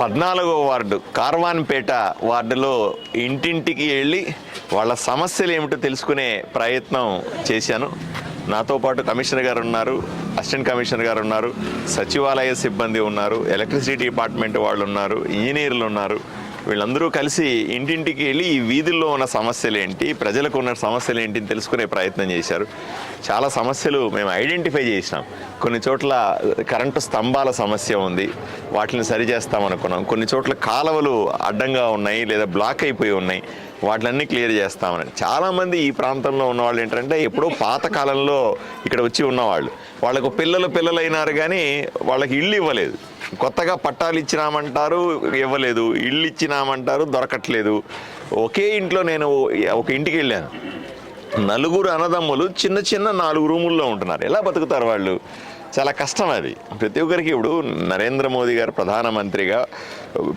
పద్నాలుగో వార్డు కార్వాన్పేట వార్డులో ఇంటింటికి వెళ్ళి వాళ్ళ సమస్యలు ఏమిటో తెలుసుకునే ప్రయత్నం చేశాను. నాతో పాటు కమిషనర్ గారు ఉన్నారు అసిస్టెంట్ కమిషనర్ గారు ఉన్నారు సచివాలయ సిబ్బంది ఉన్నారు ఎలక్ట్రిసిటీ డిపార్ట్మెంట్ వాళ్ళు ఉన్నారు ఇంజనీర్లు ఉన్నారు. వీళ్ళందరూ కలిసి ఇంటింటికి వెళ్ళి ఈ వీధుల్లో ఉన్న సమస్యలు ఏంటి ప్రజలకు ఉన్న సమస్యలు ఏంటి అని తెలుసుకునే ప్రయత్నం చేశారు. చాలా సమస్యలు మేము ఐడెంటిఫై చేసినాం. కొన్ని చోట్ల కరెంటు స్తంభాల సమస్య ఉంది. వాటిని సరిచేస్తామనుకున్నాం. కొన్ని చోట్ల కాలువలు అడ్డంగా ఉన్నాయి లేదా బ్లాక్ అయిపోయి ఉన్నాయి. వాటిలన్నీ క్లియర్ చేస్తామని. చాలామంది ఈ ప్రాంతంలో ఉన్నవాళ్ళు ఏంటంటే ఎప్పుడో పాతకాలంలో ఇక్కడ వచ్చి ఉన్నవాళ్ళు. వాళ్ళకు పిల్లలు పిల్లలైనారు కానీ వాళ్ళకి ఇల్లు ఇవ్వలేదు. కొత్తగా పట్టాలు ఇచ్చినామంటారు ఇవ్వలేదు. ఇల్లు ఇచ్చినామంటారు దొరకట్లేదు. ఒకే ఇంట్లో నేను ఒక ఇంటికి వెళ్ళాను. నలుగురు అన్నదమ్ములు చిన్న చిన్న నాలుగు రూముల్లో ఉంటున్నారు. ఎలా బతుకుతారు వాళ్ళు? చాలా కష్టం అది. ప్రతి ఒక్కరికి ఇప్పుడు నరేంద్ర మోదీ గారు ప్రధానమంత్రిగా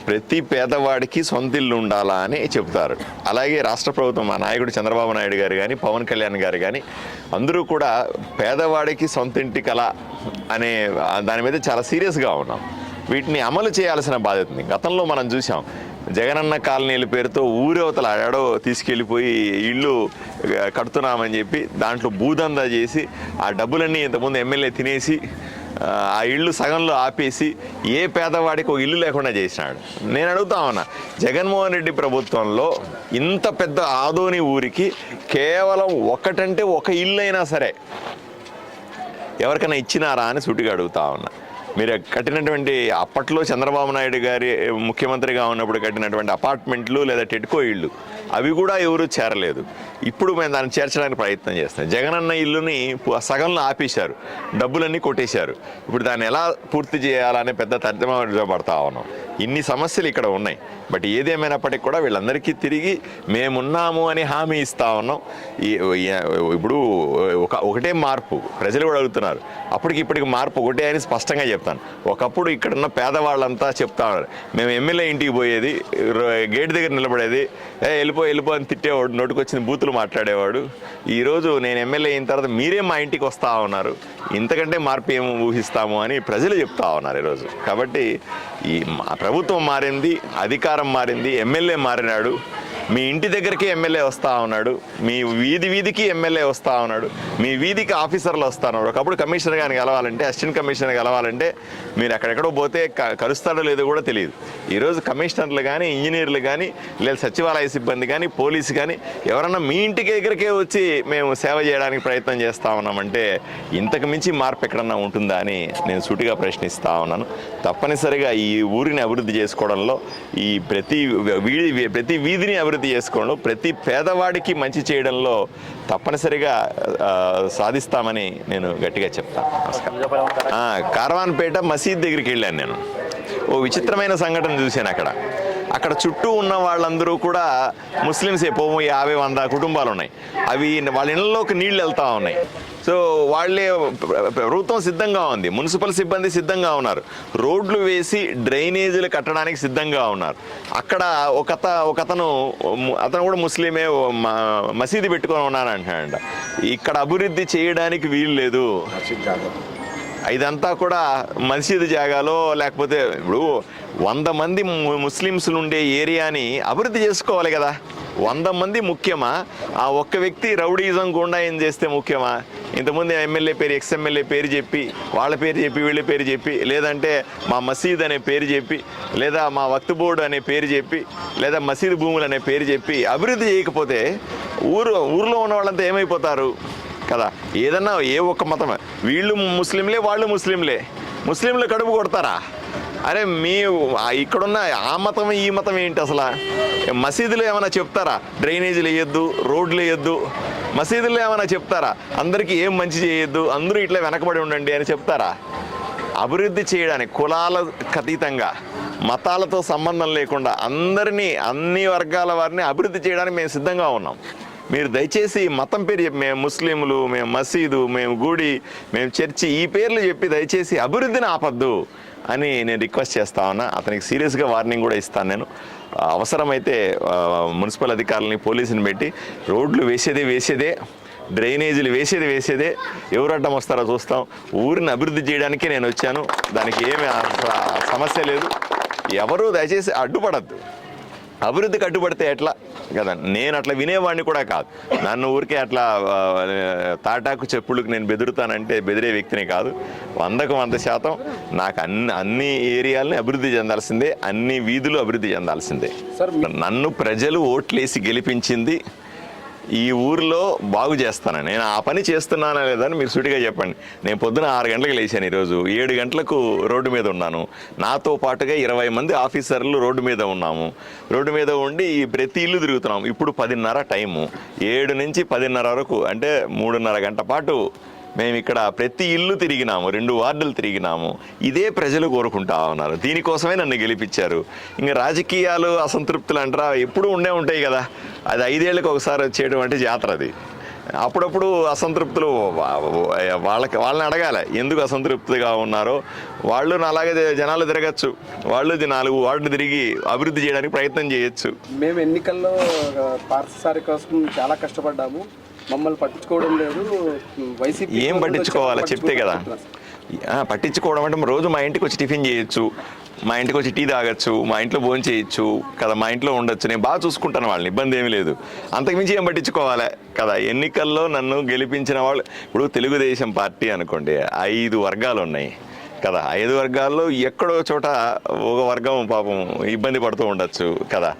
ప్రతి పేదవాడికి సొంత ఇల్లు ఉండాలా అని చెప్తారు. అలాగే రాష్ట్ర ప్రభుత్వం మా నాయకుడు చంద్రబాబు నాయుడు గారు కానీ పవన్ కళ్యాణ్ గారు కానీ అందరూ కూడా పేదవాడికి సొంత ఇంటి కళ అనే దాని మీద చాలా సీరియస్గా ఉన్నాం. వీటిని అమలు చేయాల్సిన బాధ్యత ఉంది. గతంలో మనం చూసాం జగనన్న కాలనీల పేరుతో ఊరవతల ఆడో తీసుకెళ్ళిపోయి ఇల్లు కడుతున్నామని చెప్పి దాంట్లో భూదందా చేసి ఆ డబ్బులన్నీ ఇంతకుముందు ఎమ్మెల్యే తినేసి ఆ, ఇళ్ళు ఇల్లు సగంలో ఆపేసి ఏ పేదవాడికి ఒక ఇల్లు లేకుండా చేసినాడు. నేను అడుగుతా ఉన్నా జగన్మోహన్ రెడ్డి ప్రభుత్వంలో ఇంత పెద్ద ఆదోని ఊరికి కేవలం ఒకటంటే ఒక ఇల్లు అయినా సరే ఎవరికైనా ఇచ్చినారా అని సుటిగా అడుగుతా ఉన్నా. మీరు కట్టినటువంటి అప్పట్లో చంద్రబాబు నాయుడు గారి ముఖ్యమంత్రిగా ఉన్నప్పుడు కట్టినటువంటి అపార్ట్మెంట్లు లేదా టెట్కో ఇళ్ళు అవి కూడా ఎవరు చేరలేదు. ఇప్పుడు మేము దాన్ని చేర్చడానికి ప్రయత్నం చేస్తాం జగనన్న ఇల్లుని సగంలో ఆపేశారు. డబ్బులన్నీ కొట్టేశారు. ఇప్పుడు దాన్ని ఎలా పూర్తి చేయాలనే పెద్ద తర్జమా పడతా ఉన్నాం. ఇన్ని సమస్యలు ఇక్కడ ఉన్నాయి. బట్ ఏదేమైనప్పటికీ కూడా వీళ్ళందరికీ తిరిగి మేమున్నాము అని హామీ ఇస్తా ఉన్నాం. ఈ ఇప్పుడు ఒక ఒకటే మార్పు. ప్రజలు కూడా అడుగుతున్నారు. అప్పటికి ఇప్పటికి మార్పు ఒకటే అని స్పష్టంగా చెప్తాను. ఒకప్పుడు ఇక్కడున్న పేదవాళ్ళంతా చెప్తా ఉన్నారు. మేము ఎమ్మెల్యే ఇంటికి పోయేది గేట్ దగ్గర నిలబడేది ఏ వెళ్ళిపో వెళ్ళిపో అని తిట్టేవాడు నోటికొచ్చిన బూతులు మాట్లాడేవాడు. ఈరోజు నేను ఎమ్మెల్యే అయిన తర్వాత మీరే మా ఇంటికి వస్తా ఉన్నారు. ఇంతకంటే మార్పు ఏమి ఊహిస్తాము అని ప్రజలు చెప్తా ఉన్నారు ఈరోజు. కాబట్టి ఈ మా ప్రభుత్వం మారింది అధికారం మారింది ఎమ్మెల్యే మారినాడు. మీ ఇంటి దగ్గరికి ఎమ్మెల్యే వస్తా ఉన్నాడు మీ వీధి వీధికి ఎమ్మెల్యే వస్తా ఉన్నాడు మీ వీధికి ఆఫీసర్లు వస్తున్నాడు ఒకప్పుడు కమిషనర్ గారిని కలవాలంటే అసిస్టెంట్ కమిషనర్ కలవాలంటే మీరు ఎక్కడెక్కడో పోతే క- కలుస్తాడో లేదో కూడా తెలియదు. ఈరోజు కమిషనర్లు కానీ ఇంజనీర్లు కానీ లేదా సచివాలయ సిబ్బంది కానీ పోలీసు కానీ ఎవరన్నా మీ ఇంటికి దగ్గరికే వచ్చి మేము సేవ చేయడానికి ప్రయత్నం చేస్తా ఉన్నామంటే ఇంతకు మించి మార్పు ఎక్కడన్నా ఉంటుందా అని నేను సూటిగా ప్రశ్నిస్తూ ఉన్నాను. తప్పనిసరిగా ఈ ఊరిని అభివృద్ధి చేసుకోవడంలో ఈ ప్రతి వీధి ప్రతి వీధిని అభివృద్ధి చేసుకోవడంలో ప్రతి పేదవాడికి మంచి చేయడంలో తప్పనిసరిగా ఆ, సాధిస్తామని నేను గట్టిగా చెప్తాను నమస్కారం. ఆ, కార్వాన్పేట మసీద్ దగ్గరికి వెళ్ళాను నేను. ఓ విచిత్రమైన సంఘటన చూశాను అక్కడ. అక్కడ చుట్టూ ఉన్న వాళ్ళందరూ కూడా ముస్లిమ్సే పోము యాభై వంద కుటుంబాలు ఉన్నాయి అవి వాళ్ళ ఇళ్ళలోకి నీళ్ళు వెళ్తా ఉన్నాయి. సో వాళ్ళే ప్రభుత్వం సిద్ధంగా ఉంది మున్సిపల్ సిబ్బంది సిద్ధంగా ఉన్నారు. రోడ్లు వేసి డ్రైనేజీలు కట్టడానికి సిద్ధంగా ఉన్నారు. అక్కడ ఒక అత ఒక అతను కూడా ముస్లిమే మసీదు పెట్టుకొని ఉన్నాను ఇక్కడ అభివృద్ధి చేయడానికి వీలు లేదు. ఇదంతా కూడా మసీదు జాగాలో లేకపోతే ఇప్పుడు వంద మంది ముస్లిమ్స్లు ఉండే ఏరియాని అభివృద్ధి చేసుకోవాలి కదా. వంద మంది ముఖ్యమా? ఆ ఒక్క వ్యక్తి రౌడీజం గుండాయం చేస్తే ముఖ్యమా? ఇంతకుముందు ఎమ్మెల్యే పేరు ఎక్స్ఎమ్మెల్యే పేరు చెప్పి వాళ్ళ పేరు చెప్పి వీళ్ళ పేరు చెప్పి లేదంటే మా మసీద్ అనే పేరు చెప్పి లేదా మా వక్త్ బోర్డు అనే పేరు చెప్పి లేదా మసీదు భూములు అనే పేరు చెప్పి అభివృద్ధి చేయకపోతే ఊరు ఊర్లో ఉన్న వాళ్ళంతా ఏమైపోతారు కదా? ఏదన్నా ఏ ఒక్క మతమే. వీళ్ళు ముస్లింలే వాళ్ళు ముస్లింలే. ముస్లింలు కడుపు కొడతారా? అరే మీ ఇక్కడున్న ఆ మతం ఈ మతం ఏంటి అసలు? మసీదులు ఏమైనా చెప్తారా? డ్రైనేజీలు వేయొద్దు రోడ్లు వేయొద్దు. మసీదులు ఏమైనా చెప్తారా? అందరికీ ఏం మంచి చేయొద్దు అందరూ ఇట్లా వెనకబడి ఉండండి అని చెప్తారా? అభివృద్ధి చేయడానికి కులాల అతీతంగా మతాలతో సంబంధం లేకుండా అందరినీ అన్ని వర్గాల వారిని అభివృద్ధి చేయడానికి మేము సిద్ధంగా ఉన్నాం. మీరు దయచేసి మతం పేరు చెప్పి మేము ముస్లింలు మేము మసీదు మేము గుడి మేము చర్చి ఈ పేర్లు చెప్పి దయచేసి అభివృద్ధిని ఆపద్దు అని నేను రిక్వెస్ట్ చేస్తా ఉన్నా. అతనికి సీరియస్గా వార్నింగ్ కూడా ఇస్తాను నేను. అవసరమైతే మున్సిపల్ అధికారులని పోలీసుని పెట్టి రోడ్లు వేసేదే వేసేదే డ్రైనేజీలు వేసేది వేసేదే ఎవరు అడ్డం వస్తారో చూస్తాం. ఊరిని అభివృద్ధి చేయడానికే నేను వచ్చాను. దానికి ఏమి సమస్య లేదు. ఎవరు దయచేసి అడ్డుపడద్దు. అభివృద్ధికి అడ్డుపడితే ఎట్లా? కదా నేను అట్లా వినేవాడిని కూడా కాదు. నన్ను ఊరికే అట్లా తాటాకు చెప్పులకు నేను బెదురుతానంటే బెదిరే వ్యక్తిని కాదు. వందకు వంద శాతం నాకు అన్ని అన్ని ఏరియాలని అభివృద్ధి చెందాల్సిందే అన్ని వీధులు అభివృద్ధి చెందాల్సిందే. నన్ను ప్రజలు ఓట్లేసి గెలిపించింది ఈ ఊరిలో బాగు చేస్తాను. నేను ఆ పని చేస్తున్నానా లేదని మీరు సుటిగా చెప్పండి. నేను పొద్దున ఆరు గంటలకు లేచాను ఈరోజు. ఏడు గంటలకు రోడ్డు మీద ఉన్నాను. నాతో పాటుగా ఇరవై మంది ఆఫీసర్లు రోడ్డు మీద ఉన్నాము. రోడ్డు మీద ఉండి ఈ ప్రతి ఇల్లు తిరుగుతున్నాం. ఇప్పుడు పదిన్నర టైము. ఏడు నుంచి పదిన్నర వరకు అంటే మూడున్నర గంట పాటు మేము ఇక్కడ ప్రతి ఇల్లు తిరిగినాము రెండు వార్డులు తిరిగినాము. ఇదే ప్రజలు కోరుకుంటా ఉన్నారు. దీనికోసమే నన్ను గెలిపించారు. ఇంకా రాజకీయాలు అసంతృప్తులు అంటారా? ఎప్పుడూ ఉండే ఉంటాయి కదా. అది ఐదేళ్ళకి ఒకసారి వచ్చేటువంటి జాతర అది. అప్పుడప్పుడు అసంతృప్తులు వాళ్ళకి వాళ్ళని అడగాలి ఎందుకు అసంతృప్తిగా ఉన్నారో. వాళ్ళు అలాగే జనాలు తిరగచ్చు. వాళ్ళు నాలుగు వార్డులు తిరిగి అభివృద్ధి చేయడానికి ప్రయత్నం చేయొచ్చు. మేము ఎన్నికల్లో ఆ, కోసం చాలా కష్టపడ్డాము. మమ్మల్ని పట్టించుకోవడం లేదు. వైసీపీ ఏం పట్టించుకోవాలా? చెప్తే కదా. పట్టించుకోవడం అంటే రోజు మా ఇంటికి వచ్చి టిఫిన్ చేయొచ్చు. మా ఇంటికి వచ్చి టీ తాగొచ్చు. మా ఇంట్లో భోజనం చేయొచ్చు కదా. మా ఇంట్లో ఉండొచ్చు. నేను బాగా చూసుకుంటాను వాళ్ళని. ఇబ్బంది ఏమీ లేదు. అంతకుమించి ఏం పట్టించుకోవాలి కదా? ఎన్నికల్లో నన్ను గెలిపించిన వాళ్ళు ఇప్పుడు తెలుగుదేశం పార్టీ అనుకోండి. ఐదు వర్గాలు ఉన్నాయి కదా. ఐదు వర్గాల్లో ఎక్కడో చోట ఒక వర్గం పాపం ఇబ్బంది పడుతూ ఉండొచ్చు కదా.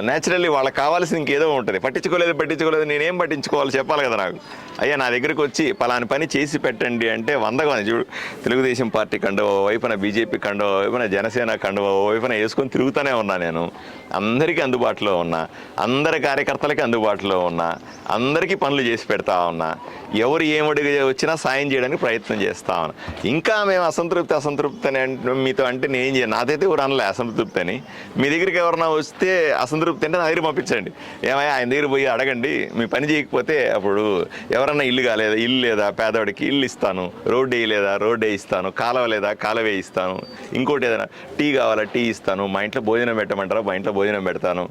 న్యాచురల్లీ వాళ్ళకి కావాల్సిన ఇంకేదో ఉంటుంది. పట్టించుకోలేదు పట్టించుకోలేదు నేనేం పట్టించుకోవాలి చెప్పాలి కదా నాకు. అయ్యా నా దగ్గరికి వచ్చి పలాని పని చేసి పెట్టండి అంటే వందగా చూడు తెలుగుదేశం పార్టీ కండవ వైపున బీజేపీ కండవ ఓ వైపున జనసేన కండవ ఓ వైపున వేసుకొని తిరుగుతూనే ఉన్నా నేను. అందరికీ అందుబాటులో ఉన్నా. అందరి కార్యకర్తలకి అందుబాటులో ఉన్నా. అందరికీ పనులు చేసి పెడతా ఉన్నా. ఎవరు ఏమడిగి వచ్చినా సాయం చేయడానికి ప్రయత్నం చేస్తా ఉన్నా. ఇంకా మేము అసంతృప్తి అసంతృప్తి అని మీతో అంటే నేను చేయను నాదైతే ఎవరు అనలే అసంతృప్తి అని మీ దగ్గరికి ఎవరన్నా వస్తే అసంతృప్తి అంటే నా దగ్గర పంపించండి. ఏమయ్యా ఆయన దగ్గర పోయి అడగండి మీ పని చేయకపోతే అప్పుడు ఎవరన్నా ఇల్లు కాలేదా? ఇల్లు లేదా? పేదవాడికి ఇల్లు ఇస్తాను రోడ్డు వేయలేదా? రోడ్డు వేయిస్తాను కాలువ లేదా? కాలువ ఇస్తాను ఇంకోటి ఏదైనా టీ కావాలా? టీ ఇస్తాను మా ఇంట్లో భోజనం పెట్టమంటారా? మా ఇంట్లో భోజనం పెడతాను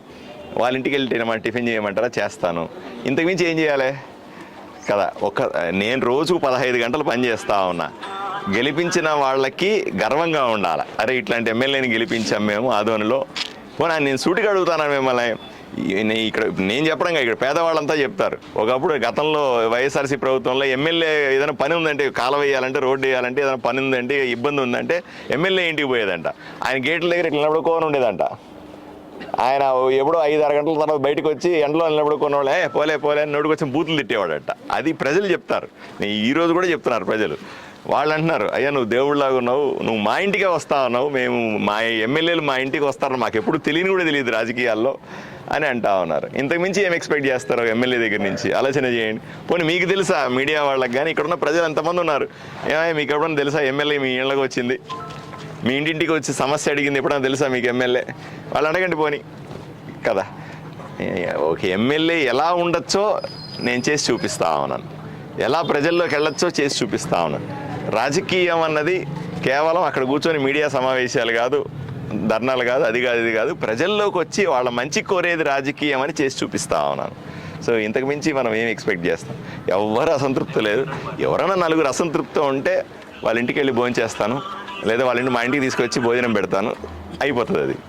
వాళ్ళ ఇంటికి వెళ్ళి తినమని టిఫిన్ చేయమంటారా? చేస్తాను. ఇంతకుమించి ఏం చేయాలి? కదా ఒక నేను రోజుకు పదహైదు గంటలు పనిచేస్తా ఉన్నా. గెలిపించిన వాళ్ళకి గర్వంగా ఉండాలి? అరే ఇట్లాంటి ఎమ్మెల్యేని గెలిపించాం మేము ఆదోనిలో. పోనా నేను సూటిగా అడుగుతాను మిమ్మల్ని? ఇక్కడ నేను చెప్పడం ఇక్కడ పేదవాళ్ళంతా చెప్తారు. ఒకప్పుడు గతంలో వైఎస్ఆర్సీ ప్రభుత్వంలో ఎమ్మెల్యే ఏదైనా పని ఉందంటే కాలువ వేయాలంటే రోడ్డు వేయాలంటే ఏదైనా పని ఉందంటే ఇబ్బంది ఉందంటే ఎమ్మెల్యే ఇంటికి పోయేదంట. ఆయన గేట్ల దగ్గర ఇట్లా నిలబడుకోని ఉండేదంట. ఆయన ఎప్పుడో ఐదు ఆరు గంటల తర్వాత బయటకు వచ్చి ఎండలో నిలబడి వాళ్ళే పోలే పోలే అని నోటికి వచ్చిన బూతులు తిట్టేవాడట. అది ప్రజలు చెప్తారు. నేను ఈరోజు కూడా చెప్తున్నారు ప్రజలు. వాళ్ళు అంటున్నారు అయ్యా నువ్వు దేవుళ్ళలాగా ఉన్నావు నువ్వు మా ఇంటికే వస్తావు అన్నావు మేము మా ఎమ్మెల్యేలు మా ఇంటికి వస్తారు మాకు ఎప్పుడు తెలియని కూడా తెలియదు రాజకీయాల్లో అని అంటా ఉన్నారు. ఇంతకుమించి ఏం ఎక్స్పెక్ట్ చేస్తారు ఎమ్మెల్యే దగ్గర నుంచి? ఆలోచన చేయండి. పోనీ మీకు తెలుసా మీడియా వాళ్ళకి కానీ ఇక్కడ ఉన్న ప్రజలు ఎంతమంది ఉన్నారు? ఏమయ్య మీకు ఎప్పుడన్నా తెలుసా ఎమ్మెల్యే మీ ఇళ్ళకి వచ్చింది? మీ ఇంటింటికి వచ్చి సమస్య అడిగింది ఎప్పుడైనా తెలుసా మీకు ఎమ్మెల్యే? వాళ్ళు అడగండి పోని. కదా. ఓకే ఒక ఎమ్మెల్యే ఎలా ఉండొచ్చో నేను చేసి చూపిస్తా ఉన్నాను. ఎలా ప్రజల్లోకి వెళ్ళొచ్చో చేసి చూపిస్తా ఉన్నాను. రాజకీయం అన్నది కేవలం అక్కడ కూర్చొని మీడియా సమావేశాలు కాదు ధర్నాలు కాదు అది కాదు ఇది కాదు. ప్రజల్లోకి వచ్చి వాళ్ళ మంచి కోరేది రాజకీయం అని చేసి చూపిస్తా ఉన్నాను. సో ఇంతకు మించి మనం ఏం ఎక్స్పెక్ట్ చేస్తాం? ఎవరు అసంతృప్తి లేదు. ఎవరైనా నలుగురు అసంతృప్తి ఉంటే వాళ్ళ ఇంటికి వెళ్ళి భోజనం చేస్తాను లేదా వాళ్ళ ఇంటి మా ఇంటికి తీసుకొచ్చి భోజనం పెడతాను. అయిపోతుంది అది.